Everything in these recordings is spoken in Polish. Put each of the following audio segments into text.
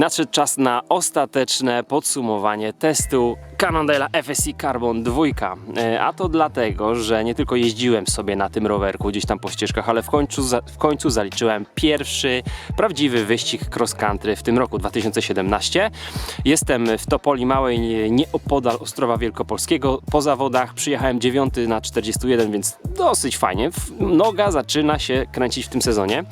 Nadszedł czas na ostateczne podsumowanie testu Cannondale FSI Carbon 2. E, A to dlatego, że nie tylko jeździłem sobie na tym rowerku gdzieś tam po ścieżkach, ale w końcu, w końcu zaliczyłem pierwszy prawdziwy wyścig cross country w tym roku 2017. Jestem w Topoli Małej, nie- nieopodal Ostrowa Wielkopolskiego. Po zawodach przyjechałem 9 na 41, więc dosyć fajnie. Noga zaczyna się kręcić w tym sezonie.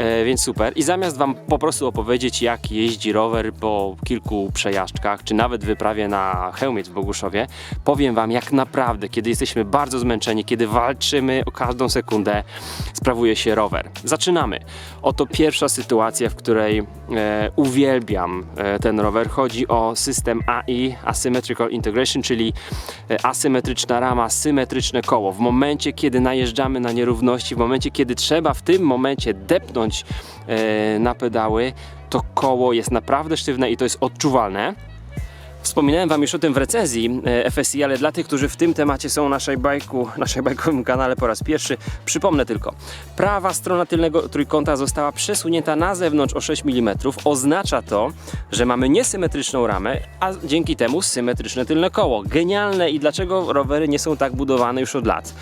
E, więc super. I zamiast Wam po prostu opowiedzieć, jak jeździ rower po kilku przejażdżkach, czy nawet wyprawie na Chełmiec w Boguszowie, powiem Wam, jak naprawdę, kiedy jesteśmy bardzo zmęczeni, kiedy walczymy o każdą sekundę, sprawuje się rower. Zaczynamy. Oto pierwsza sytuacja, w której e, uwielbiam e, ten rower. Chodzi o system AI, Asymmetrical Integration, czyli e, asymetryczna rama, symetryczne koło. W momencie, kiedy najeżdżamy na nierówności, w momencie, kiedy trzeba w tym momencie depnąć e, na pedały, to koło jest naprawdę sztywne i to jest odczuwalne. Wspominałem Wam już o tym w recenzji e, FSI, ale dla tych, którzy w tym temacie są na bajku, naszej bajkowym kanale po raz pierwszy, przypomnę tylko. Prawa strona tylnego trójkąta została przesunięta na zewnątrz o 6 mm. Oznacza to, że mamy niesymetryczną ramę, a dzięki temu symetryczne tylne koło. Genialne i dlaczego rowery nie są tak budowane już od lat.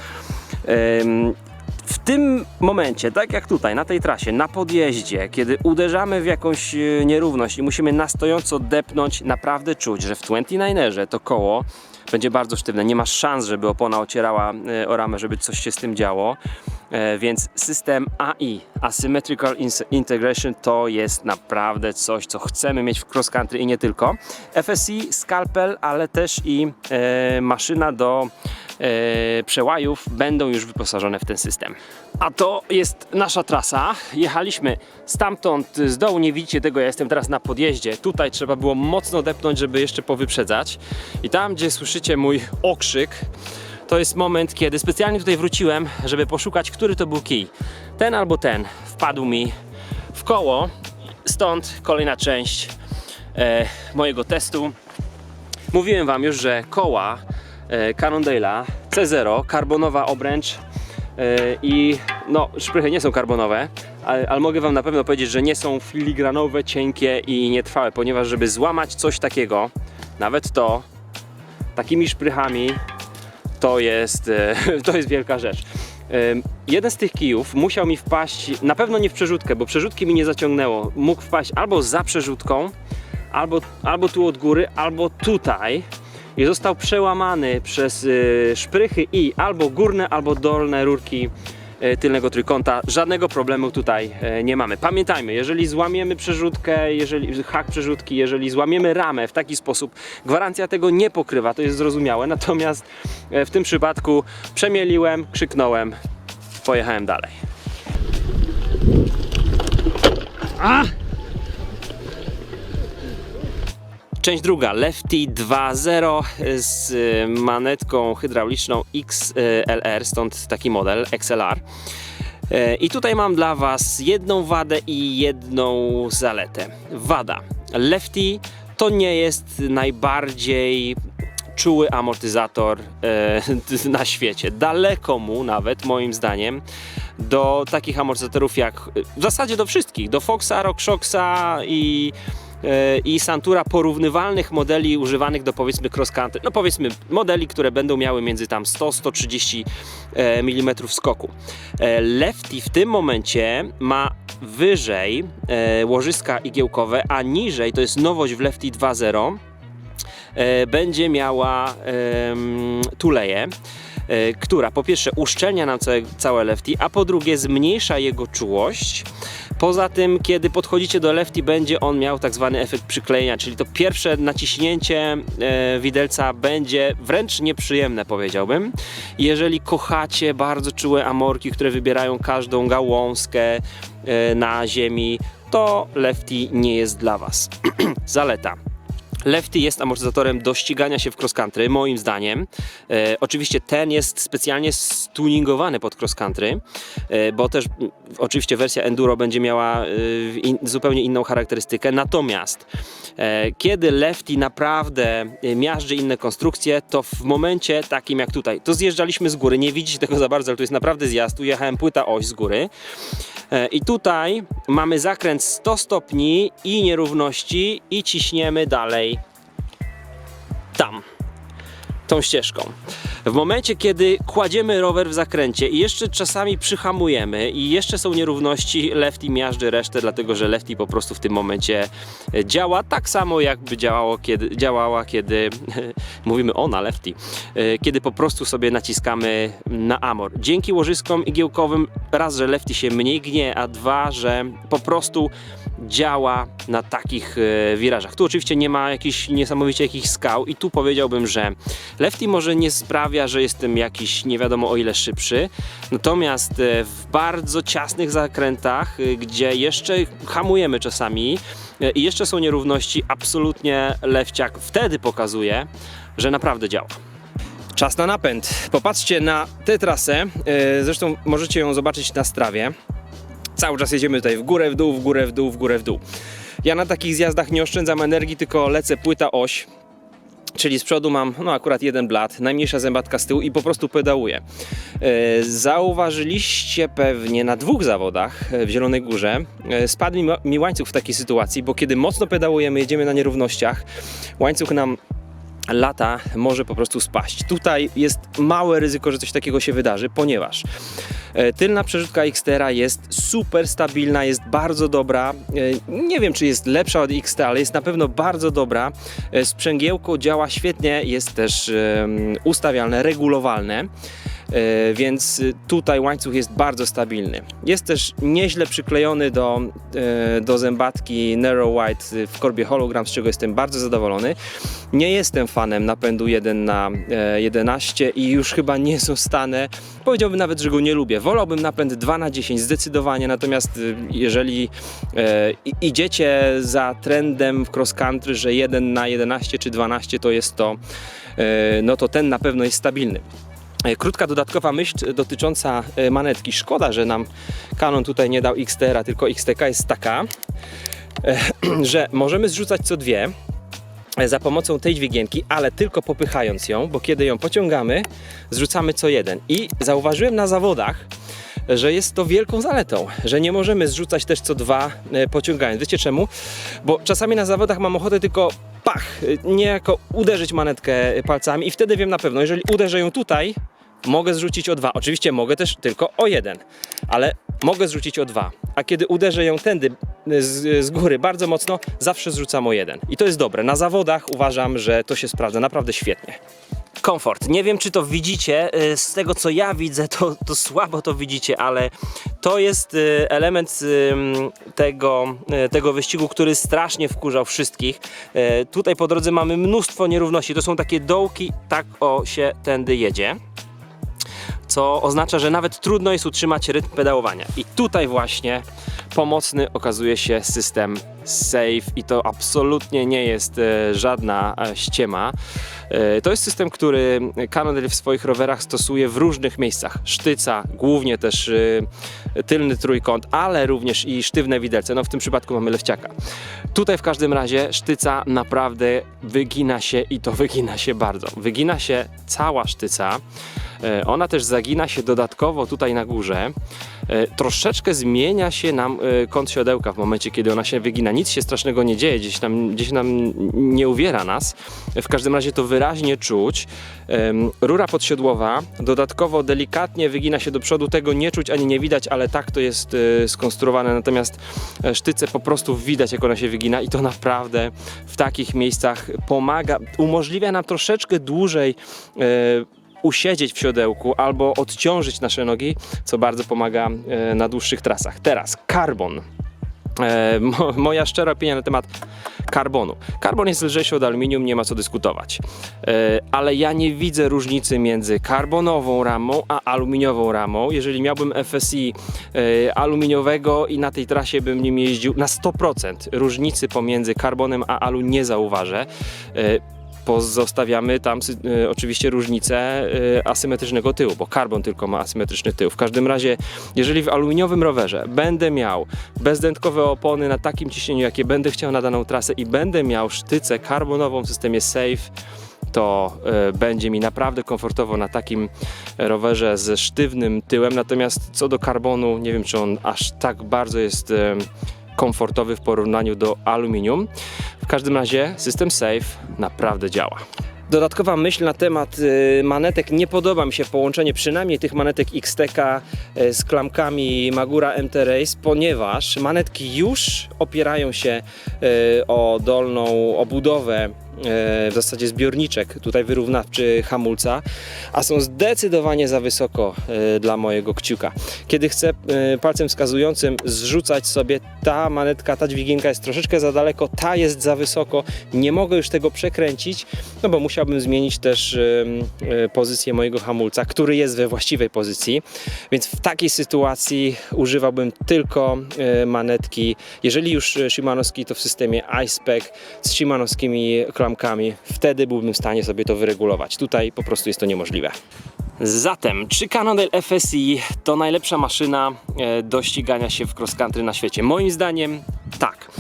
W tym momencie, tak jak tutaj, na tej trasie, na podjeździe, kiedy uderzamy w jakąś e, nierówność i musimy na stojąco depnąć, naprawdę czuć, że w 29erze to koło będzie bardzo sztywne. Nie ma szans, żeby opona ocierała e, o ramę, żeby coś się z tym działo. E, Więc system AI, Asymmetrical Integration, to jest naprawdę coś, co chcemy mieć w cross country i nie tylko. FSI, skalpel, ale też i maszyna do przełajów będą już wyposażone w ten system. A to jest nasza trasa. Jechaliśmy stamtąd z dołu, nie widzicie tego, ja jestem teraz na podjeździe. Tutaj trzeba było mocno depnąć, żeby jeszcze powyprzedzać. I tam, gdzie słyszycie mój okrzyk, to jest moment, kiedy specjalnie tutaj wróciłem, żeby poszukać, który to był kij. Ten albo ten wpadł mi w koło. Stąd kolejna część e, mojego testu. Mówiłem Wam już, że koła e, Cannondale'a C0, karbonowa obręcz e, i no, szprychy nie są karbonowe, ale, ale mogę Wam na pewno powiedzieć, że nie są filigranowe, cienkie i nietrwałe, ponieważ żeby złamać coś takiego, nawet to, takimi szprychami, to jest, e, to jest wielka rzecz. Jeden z tych kijów musiał mi wpaść, na pewno nie w przerzutkę, bo przerzutki mi nie zaciągnęło. Mógł wpaść albo za przerzutką, albo, albo tu od góry, albo tutaj. I został przełamany przez y, szprychy i albo górne, albo dolne rurki y, tylnego trójkąta. Żadnego problemu tutaj y, nie mamy. Pamiętajmy, jeżeli złamiemy przerzutkę, jeżeli hak przerzutki, jeżeli złamiemy ramę w taki sposób, gwarancja tego nie pokrywa, to jest zrozumiałe. Natomiast w tym przypadku przemieliłem, krzyknąłem, pojechałem dalej. A! Część druga, Lefty 2.0 z y, manetką hydrauliczną XLR, stąd taki model XLR. E, I tutaj mam dla Was jedną wadę i jedną zaletę. Wada. Lefty to nie jest najbardziej czuły amortyzator e, na świecie. Daleko mu nawet, moim zdaniem, do takich amortyzatorów jak w zasadzie do wszystkich, do Foxa, RockShoxa i i Santura porównywalnych modeli używanych do powiedzmy cross country, no powiedzmy modeli, które będą miały między tam 100-130 mm skoku. E, Lefty w tym momencie ma wyżej e, łożyska igiełkowe, a niżej, to jest nowość w Lefty 2.0, e, będzie miała tuleję, e, która po pierwsze uszczelnia nam całe, całe lefty, a po drugie zmniejsza jego czułość. Poza tym, kiedy podchodzicie do lefty, będzie on miał tak zwany efekt przyklejenia, czyli to pierwsze naciśnięcie e, widelca będzie wręcz nieprzyjemne, powiedziałbym. Jeżeli kochacie bardzo czułe amorki, które wybierają każdą gałązkę e, na ziemi, to lefty nie jest dla Was. Zaleta. Lefty jest amortyzatorem do ścigania się w cross country, moim zdaniem. E, oczywiście ten jest specjalnie stuningowany pod cross country, e, bo też oczywiście wersja enduro będzie miała e, in, zupełnie inną charakterystykę. Natomiast e, kiedy lefty naprawdę e, miażdży inne konstrukcje, to w momencie takim jak tutaj, to zjeżdżaliśmy z góry, nie widzicie tego za bardzo, ale to jest naprawdę zjazd, tu jechałem płyta oś z góry. E, I tutaj mamy zakręt 100 stopni i nierówności i ciśniemy dalej tam, tą ścieżką. W momencie, kiedy kładziemy rower w zakręcie i jeszcze czasami przyhamujemy i jeszcze są nierówności, lefty miażdży resztę, dlatego że lefty po prostu w tym momencie e, działa tak samo, jakby działało, kiedy, działała, kiedy mówimy ona lefty, e, kiedy po prostu sobie naciskamy na amor. Dzięki łożyskom igiełkowym raz, że lefty się mniej gnie, a dwa, że po prostu działa na takich e, wirażach. Tu oczywiście nie ma jakichś niesamowicie jakichś skał i tu powiedziałbym, że lefty może nie sprawia, że jestem jakiś nie wiadomo o ile szybszy, natomiast e, w bardzo ciasnych zakrętach, e, gdzie jeszcze hamujemy czasami e, i jeszcze są nierówności, absolutnie lewciak wtedy pokazuje, że naprawdę działa. Czas na napęd. Popatrzcie na tę trasę. Zresztą możecie ją zobaczyć na strawie. Cały czas jedziemy tutaj w górę, w dół, w górę, w dół, w górę, w dół. Ja na takich zjazdach nie oszczędzam energii, tylko lecę płyta oś. Czyli z przodu mam no akurat jeden blat, najmniejsza zębatka z tyłu i po prostu pedałuję. E, zauważyliście pewnie na dwóch zawodach e, w Zielonej Górze e, spadł mi, mi łańcuch w takiej sytuacji, bo kiedy mocno pedałujemy, jedziemy na nierównościach, łańcuch nam lata może po prostu spaść. Tutaj jest małe ryzyko, że coś takiego się wydarzy, ponieważ e, tylna przerzutka Xtera jest super stabilna, jest bardzo dobra. E, Nie wiem, czy jest lepsza od XT, ale jest na pewno bardzo dobra. E, Sprzęgiełko działa świetnie, jest też ustawialne, regulowalne. E, Więc y, tutaj łańcuch jest bardzo stabilny. Jest też nieźle przyklejony do, e, do zębatki Narrow White w korbie hologram, z czego jestem bardzo zadowolony. Nie jestem fanem napędu 1 na e, 11 i już chyba nie zostanę. Powiedziałbym nawet, że go nie lubię. Wolałbym napęd 2 na 10 zdecydowanie, natomiast y, jeżeli e, idziecie za trendem w cross country, że 1 na 11 czy 12 to jest to, e, no to ten na pewno jest stabilny. E, Krótka dodatkowa myśl dotycząca e, manetki. Szkoda, że nam Canon tutaj nie dał XTR, tylko XTK jest taka, e, że możemy zrzucać co dwie za pomocą tej dźwigienki, ale tylko popychając ją, bo kiedy ją pociągamy, zrzucamy co jeden. I zauważyłem na zawodach, że jest to wielką zaletą, że nie możemy zrzucać też co dwa pociągając. Wiecie czemu? Bo czasami na zawodach mam ochotę tylko pach, niejako uderzyć manetkę palcami i wtedy wiem na pewno, jeżeli uderzę ją tutaj, mogę zrzucić o dwa. Oczywiście mogę też tylko o jeden, ale mogę zrzucić o dwa. A kiedy uderzę ją tędy z, z góry bardzo mocno, zawsze zrzucam o jeden. I to jest dobre. Na zawodach uważam, że to się sprawdza naprawdę świetnie. Komfort. Nie wiem, czy to widzicie. y, Z tego, co ja widzę, to, to słabo to widzicie, ale to jest y, element tego, y, tego wyścigu, który strasznie wkurzał wszystkich. Y, Tutaj po drodze mamy mnóstwo nierówności. To są takie dołki, tak o się tędy jedzie co oznacza, że nawet trudno jest utrzymać rytm pedałowania. I tutaj właśnie pomocny okazuje się system Safe i to absolutnie nie jest e, żadna e, ściema. E, to jest system, który Cannondale w swoich rowerach stosuje w różnych miejscach. Sztyca, głównie też tylny trójkąt, ale również i sztywne widelce. No w tym przypadku mamy lewciaka. Tutaj w każdym razie sztyca naprawdę wygina się i to wygina się bardzo. Wygina się cała sztyca. Ona też zagina się dodatkowo tutaj na górze. Troszeczkę zmienia się nam kąt siodełka w momencie, kiedy ona się wygina. Nic się strasznego nie dzieje, gdzieś tam, gdzieś nam nie uwiera nas. W każdym razie to wyraźnie czuć. Rura podsiodłowa dodatkowo delikatnie wygina się do przodu. Tego nie czuć ani nie widać, ale tak to jest e, skonstruowane. Natomiast e, sztyce po prostu widać, jak ona się wygina i to naprawdę w takich miejscach pomaga, umożliwia nam troszeczkę dłużej e, usiedzieć w siodełku albo odciążyć nasze nogi, co bardzo pomaga na dłuższych trasach. Teraz karbon. E, mo, moja szczera opinia na temat karbonu. Karbon jest lżejszy od aluminium, nie ma co dyskutować. E, ale ja nie widzę różnicy między karbonową ramą a aluminiową ramą. Jeżeli miałbym FSI e, aluminiowego i na tej trasie bym nim jeździł, na 100% różnicy pomiędzy karbonem a alu nie zauważę. E, pozostawiamy tam y, oczywiście różnicę y, asymetrycznego tyłu, bo karbon tylko ma asymetryczny tył. W każdym razie, jeżeli w aluminiowym rowerze będę miał bezdętkowe opony na takim ciśnieniu, jakie będę chciał na daną trasę i będę miał sztycę karbonową w systemie Safe, to e, będzie mi naprawdę komfortowo na takim rowerze ze sztywnym tyłem. Natomiast co do karbonu, nie wiem czy on aż tak bardzo jest komfortowy w porównaniu do aluminium. W każdym razie system Safe naprawdę działa. Dodatkowa myśl na temat y, manetek. Nie podoba mi się połączenie przynajmniej tych manetek XTK y, z klamkami Magura MT Race, ponieważ manetki już opierają się y, o dolną obudowę w zasadzie zbiorniczek tutaj wyrównawczy hamulca, a są zdecydowanie za wysoko dla mojego kciuka. Kiedy chcę palcem wskazującym zrzucać sobie, ta manetka, ta dźwigienka jest troszeczkę za daleko, ta jest za wysoko, nie mogę już tego przekręcić, no bo musiałbym zmienić też e, pozycję mojego hamulca, który jest we właściwej pozycji, więc w takiej sytuacji używałbym tylko e, manetki, jeżeli już e, Shimanowski to w systemie iSpec z Shimanowskimi wtedy byłbym w stanie sobie to wyregulować. Tutaj po prostu jest to niemożlive. Zatem, czy Cannondale FSI to najlepsza maszyna e, do ścigania się w cross country na świecie? Moim zdaniem tak.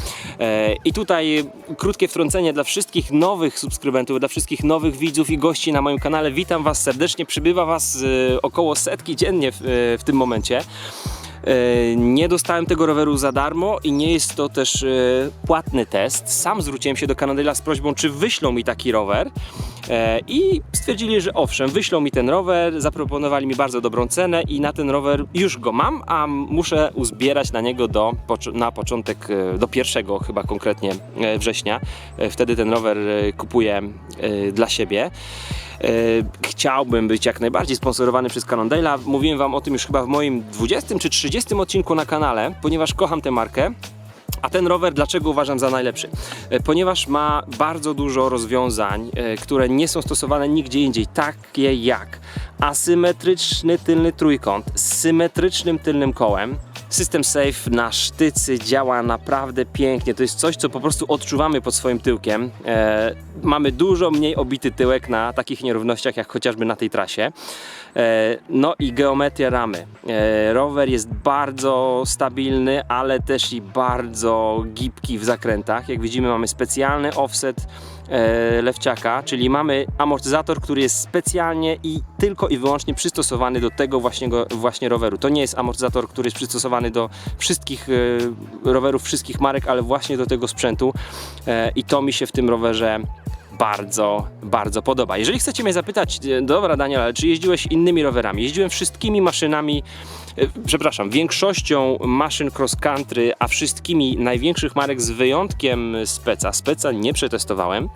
E, I tutaj krótkie wtrącenie dla wszystkich nowych subskrybentów, dla wszystkich nowych widzów i gości na moim kanale. Witam Was serdecznie. Przybywa Was e, około setki dziennie w, w tym momencie. E, Nie dostałem tego roweru za darmo i nie jest to też e, płatny test. Sam zwróciłem się do Cannondale'a z prośbą, czy wyślą mi taki rower. E, I stwierdzili, że owszem, wyślą mi ten rower, zaproponowali mi bardzo dobrą cenę i na ten rower już go mam, a muszę uzbierać na niego do, na początek, do pierwszego chyba konkretnie września. Wtedy ten rower kupuję dla siebie. E, Chciałbym być jak najbardziej sponsorowany przez Cannondale'a. Mówiłem Wam o tym już chyba w moim 20 czy 30 odcinku na kanale, ponieważ kocham tę markę. A ten rower dlaczego uważam za najlepszy? E, Ponieważ ma bardzo dużo rozwiązań, e, które nie są stosowane nigdzie indziej, takie jak asymetryczny tylny trójkąt z symetrycznym tylnym kołem. System Safe na sztycy działa naprawdę pięknie. To jest coś, co po prostu odczuwamy pod swoim tyłkiem. E, mamy dużo mniej obity tyłek na takich nierównościach, jak chociażby na tej trasie. E, no i geometria ramy. E, rower jest bardzo stabilny, ale też i bardzo gibki w zakrętach. Jak widzimy, mamy specjalny offset lewciaka, czyli mamy amortyzator, który jest specjalnie i tylko i wyłącznie przystosowany do tego właśnie, właśnie roweru. To nie jest amortyzator, który jest przystosowany do wszystkich e, rowerów, wszystkich marek, ale właśnie do tego sprzętu e, i to mi się w tym rowerze bardzo, bardzo podoba. Jeżeli chcecie mnie zapytać, e, dobra Daniel, ale czy jeździłeś innymi rowerami? Jeździłem wszystkimi maszynami, e, przepraszam, większością maszyn cross country, a wszystkimi największych marek z wyjątkiem Speca. Speca nie przetestowałem.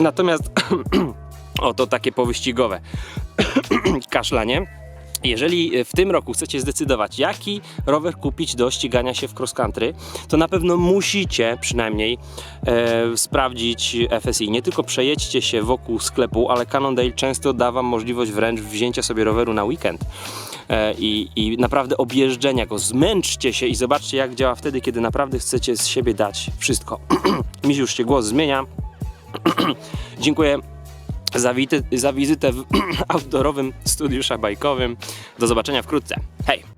Natomiast oto takie powyścigowe kaszlanie. Jeżeli w tym roku chcecie zdecydować, jaki rower kupić do ścigania się w cross country, to na pewno musicie przynajmniej e, sprawdzić FSI. Nie tylko przejedźcie się wokół sklepu, ale Cannondale często da Wam możliwość wręcz wzięcia sobie roweru na weekend. E, i, I naprawdę objeżdżenia go. Zmęczcie się i zobaczcie, jak działa wtedy, kiedy naprawdę chcecie z siebie dać wszystko. Mi już się głos zmienia. Dziękuję za, wity, za wizytę w outdoorowym studiu szabajkowym. Do zobaczenia wkrótce. Hej!